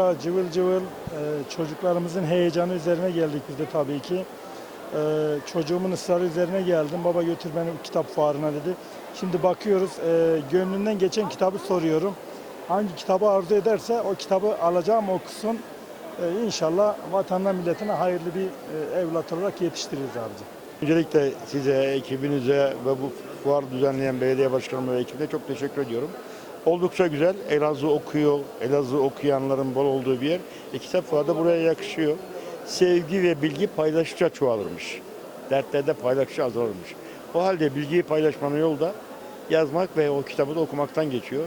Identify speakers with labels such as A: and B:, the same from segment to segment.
A: harika, cıvıl cıvıl. Ee, çocuklarımızın heyecanı üzerine geldik biz de tabii ki. Ee, çocuğumun ısrarı üzerine geldim. Baba götür beni kitap fuarına dedi. Şimdi bakıyoruz, e, gönlünden geçen kitabı soruyorum. Hangi kitabı arzu ederse o kitabı alacağım okusun. Ee, inşallah vatanına milletine hayırlı bir e, evlat olarak yetiştiririz abici.
B: Öncelikle size, ekibinize ve bu fuar düzenleyen belediye başkanı ve ekibine çok teşekkür ediyorum. Oldukça güzel. Elazığ okuyor, Elazığ okuyanların bol olduğu bir yer. E, kitap buraya yakışıyor. Sevgi ve bilgi paylaştıkça çoğalırmış. Dertlerde paylaştıkça azalırmış. O halde bilgiyi paylaşmanın yolu da yazmak ve o kitabı da okumaktan geçiyor.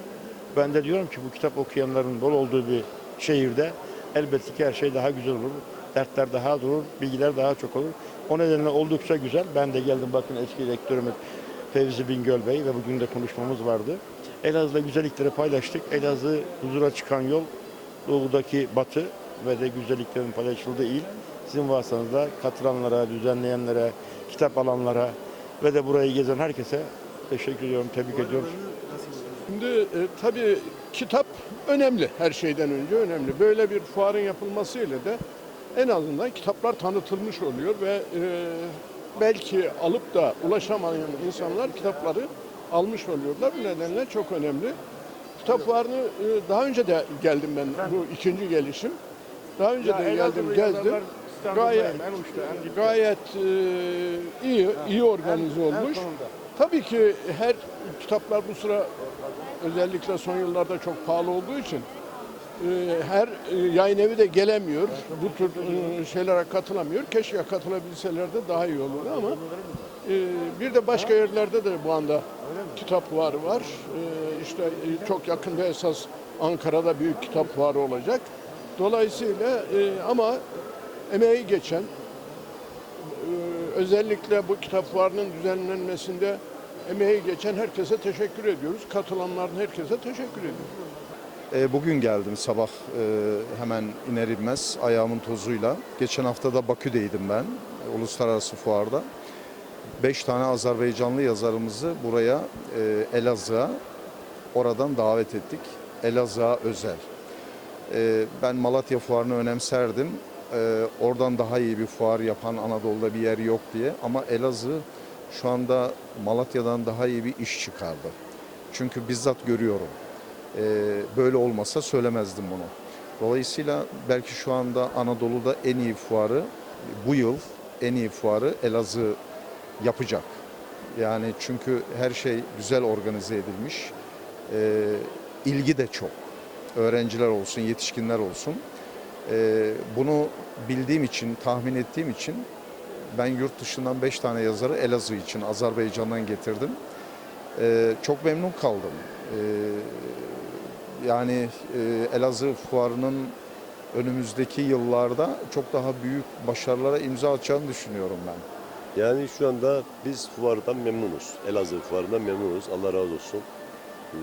B: Ben de diyorum ki bu kitap okuyanların bol olduğu bir şehirde elbette ki her şey daha güzel olur. Dertler daha olur, bilgiler daha çok olur. O nedenle oldukça güzel. Ben de geldim bakın eski rektörümüz Fevzi Bingöl Bey ve bugün de konuşmamız vardı. Elazığ'da güzellikleri paylaştık. Elazığ huzura çıkan yol doğudaki batı ve de güzelliklerin paylaşıldığı il. Sizin vasıtanızda katılanlara, düzenleyenlere, kitap alanlara ve de burayı gezen herkese teşekkür ediyorum, tebrik ediyorum.
C: Şimdi e, tabii kitap önemli her şeyden önce önemli. Böyle bir fuarın yapılmasıyla da en azından kitaplar tanıtılmış oluyor ve e, belki alıp da ulaşamayan insanlar kitapları almış oluyorlar. Bu nedenle çok önemli. Kitap fuarını e, daha önce de geldim ben bu ikinci gelişim. Daha önce de geldim gezdim. Gayet gayet e, iyi iyi organize olmuş. Tabii ki her kitaplar bu sıra özellikle son yıllarda çok pahalı olduğu için her e, yayın evi de gelemiyor. Bu tür e, şeylere katılamıyor. Keşke katılabilseler de daha iyi olurdu ama e, bir de başka yerlerde de bu anda kitap fuarı var. E, işte e, çok yakında esas Ankara'da büyük kitap fuarı olacak. Dolayısıyla e, ama emeği geçen e, özellikle bu kitap fuarının düzenlenmesinde emeği geçen herkese teşekkür ediyoruz. Katılanların herkese teşekkür ediyoruz.
D: E, Bugün geldim sabah e, hemen iner inmez ayağımın tozuyla. Geçen hafta da Bakü'deydim ben e, uluslararası fuarda. Beş tane Azerbaycanlı yazarımızı buraya Elazığ'a oradan davet ettik. Elazığ'a özel. Ben Malatya fuarını önemserdim. Oradan daha iyi bir fuar yapan Anadolu'da bir yer yok diye. Ama Elazığ şu anda Malatya'dan daha iyi bir iş çıkardı. Çünkü bizzat görüyorum. Ee, böyle olmasa söylemezdim bunu. Dolayısıyla belki şu anda Anadolu'da en iyi fuarı bu yıl en iyi fuarı Elazığ yapacak. Yani çünkü her şey güzel organize edilmiş. Ee, ilgi de çok. Öğrenciler olsun, yetişkinler olsun. Ee, bunu bildiğim için, tahmin ettiğim için ben yurt dışından 5 tane yazarı Elazığ için Azerbaycan'dan getirdim. Ee, çok memnun kaldım. Ee, yani e, Elazığ Fuarı'nın önümüzdeki yıllarda çok daha büyük başarılara imza atacağını düşünüyorum ben.
E: Yani şu anda biz fuardan memnunuz. Elazığ fuarından memnunuz. Allah razı olsun. Hmm.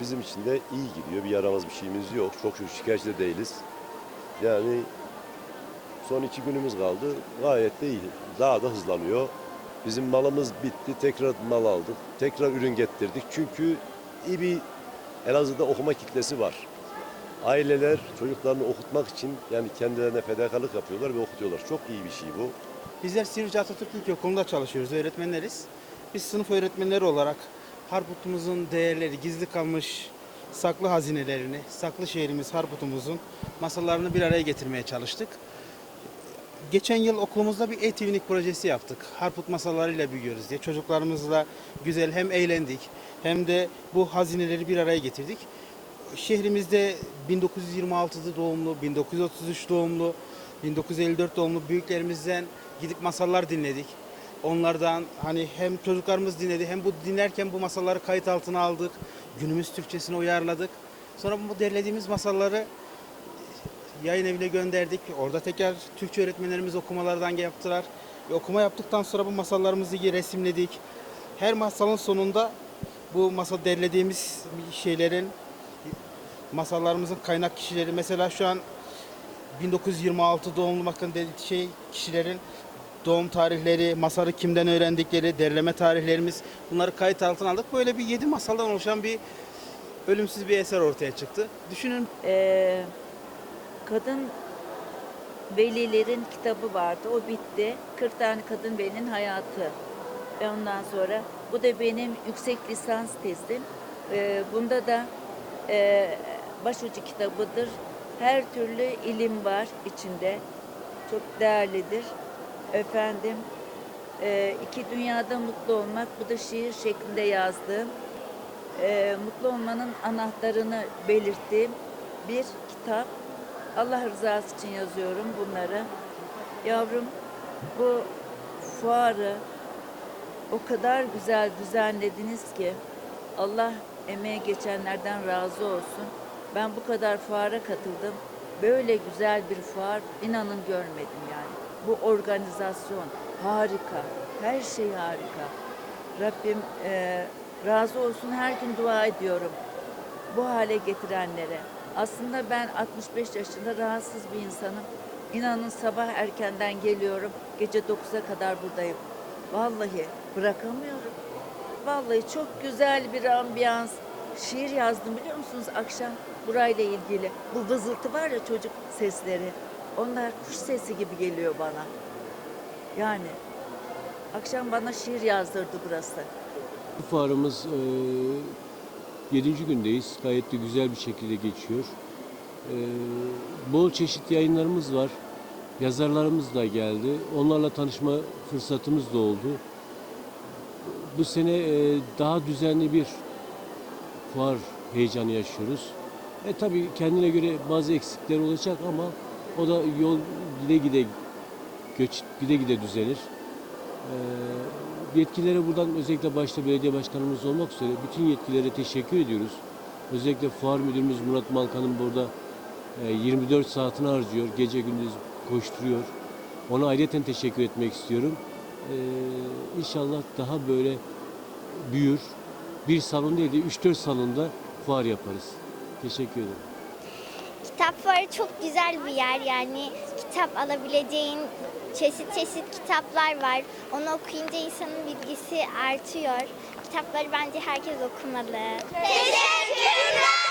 E: Bizim için de iyi gidiyor. Bir yaramaz bir şeyimiz yok. Çok şükür şikayetçi de değiliz. Yani son iki günümüz kaldı. Gayet de iyi. Daha da hızlanıyor. Bizim malımız bitti. Tekrar mal aldık. Tekrar ürün getirdik. Çünkü iyi bir Elazığ'da okuma kitlesi var. Aileler çocuklarını okutmak için yani kendilerine fedakarlık yapıyorlar ve okutuyorlar. Çok iyi bir şey bu.
F: Bizler Sivrice Atatürk İlkokulu'nda çalışıyoruz, öğretmenleriz. Biz sınıf öğretmenleri olarak Harput'umuzun değerleri, gizli kalmış saklı hazinelerini, saklı şehrimiz Harput'umuzun masalarını bir araya getirmeye çalıştık. Geçen yıl okulumuzda bir e-twinning projesi yaptık. Harput masalarıyla büyüyoruz diye. Çocuklarımızla güzel hem eğlendik hem de bu hazineleri bir araya getirdik. Şehrimizde 1926'da doğumlu, 1933 doğumlu, 1954 doğumlu büyüklerimizden gidip masallar dinledik. Onlardan hani hem çocuklarımız dinledi hem bu dinlerken bu masalları kayıt altına aldık. Günümüz Türkçesine uyarladık. Sonra bu derlediğimiz masalları yayın evine gönderdik. Orada tekrar Türkçe öğretmenlerimiz okumalardan yaptılar. Ve okuma yaptıktan sonra bu masallarımızı resimledik. Her masalın sonunda bu masal derlediğimiz şeylerin masallarımızın kaynak kişileri mesela şu an 1926 doğumlu bakın şey kişilerin doğum tarihleri, masalı kimden öğrendikleri, derleme tarihlerimiz bunları kayıt altına aldık. Böyle bir 7 masaldan oluşan bir ölümsüz bir eser ortaya çıktı. Düşünün
G: Ee, kadın velilerin kitabı vardı. O bitti. 40 tane kadın velinin hayatı. Ve ondan sonra bu da benim yüksek lisans tezim. Ee, bunda da e, başucu kitabıdır. Her türlü ilim var içinde. Çok değerlidir. Efendim, e, iki dünyada mutlu olmak. Bu da şiir şeklinde yazdığım. e, mutlu olmanın anahtarını belirttiğim bir kitap. Allah rızası için yazıyorum bunları. Yavrum bu fuarı o kadar güzel düzenlediniz ki Allah emeğe geçenlerden razı olsun. Ben bu kadar fuara katıldım. Böyle güzel bir fuar inanın görmedim yani. Bu organizasyon harika. Her şey harika. Rabbim e, razı olsun her gün dua ediyorum bu hale getirenlere. Aslında ben 65 yaşında rahatsız bir insanım. İnanın sabah erkenden geliyorum. Gece 9'a kadar buradayım. Vallahi bırakamıyorum. Vallahi çok güzel bir ambiyans. Şiir yazdım biliyor musunuz akşam burayla ilgili. Bu vızıltı var ya çocuk sesleri. Onlar kuş sesi gibi geliyor bana. Yani akşam bana şiir yazdırdı burası.
H: Bu fuarımız e, 7. gündeyiz. Gayet de güzel bir şekilde geçiyor. E, bol çeşit yayınlarımız var. Yazarlarımız da geldi. Onlarla tanışma fırsatımız da oldu. Bu sene e, daha düzenli bir fuar heyecanı yaşıyoruz. E tabii kendine göre bazı eksikler olacak ama o da yol gide gide göç gide gide düzelir. Ee, yetkililere buradan özellikle başta belediye başkanımız olmak üzere bütün yetkililere teşekkür ediyoruz. Özellikle fuar müdürümüz Murat Malkan'ın burada e, 24 saatini harcıyor, gece gündüz koşturuyor. Ona ayrıca teşekkür etmek istiyorum. Ee, inşallah daha böyle büyür. Bir salon değil de 3-4 salonda fuar yaparız. Teşekkür ederim.
I: Kitap fuarı çok güzel bir yer yani kitap alabileceğin çeşit çeşit kitaplar var. Onu okuyunca insanın bilgisi artıyor. Kitapları bence herkes okumalı.
J: Teşekkürler.